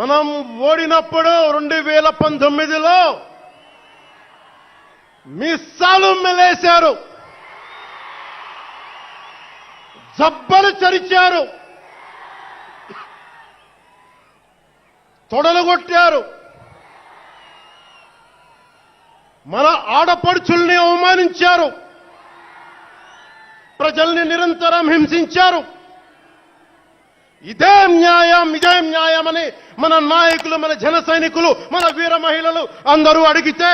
మనం ఓడినప్పుడు రెండు వేల పంతొమ్మిదిలో మిస్సాలు మెలేశారు. జబ్బలు చరిచారు. తొడలు కొట్టారు. మన ఆడపడుచుల్ని అవమానించారు. ప్రజల్ని నిరంతరం హింసించారు. ఇదే న్యాయం ఇదే న్యాయం అని మన నాయకులు మన జన సైనికులు మన వీర మహిళలు అందరూ అడిగితే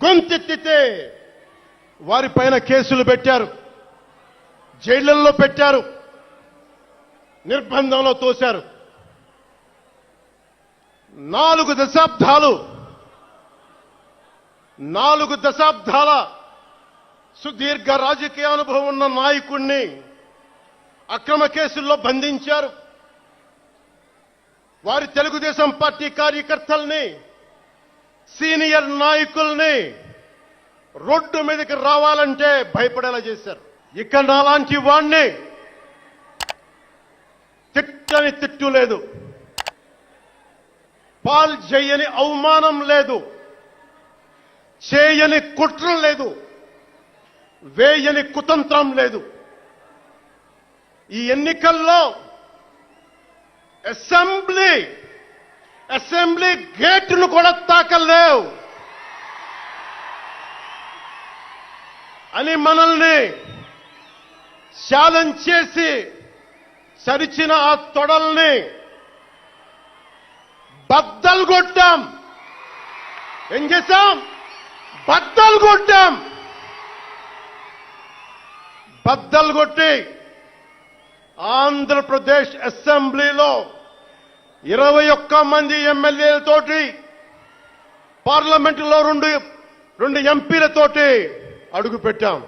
గొంతెత్తితే వారిపైన కేసులు పెట్టారు జైళ్ళలో పెట్టారు నిర్బంధంలో తోశారు. నాలుగు దశాబ్దాలు నాలుగు దశాబ్దాల సుదీర్ఘ రాజకీయ అనుభవం ఉన్న నాయకుణ్ణి అక్రమ కేసుల్లో బంధించారు. వారి తెలుగుదేశం పార్టీ కార్యకర్తల్ని సీనియర్ నాయకుల్ని రోడ్డు మీదకి రావాలంటే భయపడేలా చేశారు. ఇక్కడ నాలాంటి వాణ్ణి తిట్టని తిట్టు లేదు. పాల్ చేయని అవమానం లేదు. చేయని కుట్రం లేదు. వేయని కుతంత్రం లేదు. ఈ ఎన్నికల్లో అసెంబ్లీ అసెంబ్లీ గేట్ను కూడా తాకలేవు. అని మనల్ని ఛాలెంజ్ చేసి సరిచిన ఆ తొడల్ని బద్దలు కొట్టాం. ఏం చేశాం? బద్దలు కొట్టాం. బద్దలు కొట్టి ఆంధ్రప్రదేశ్ అసెంబ్లీలో ఇరవై ఒక్క మంది ఎమ్మెల్యేలతోటి పార్లమెంటులో రెండు రెండు ఎంపీలతోటి అడుగు పెట్టాం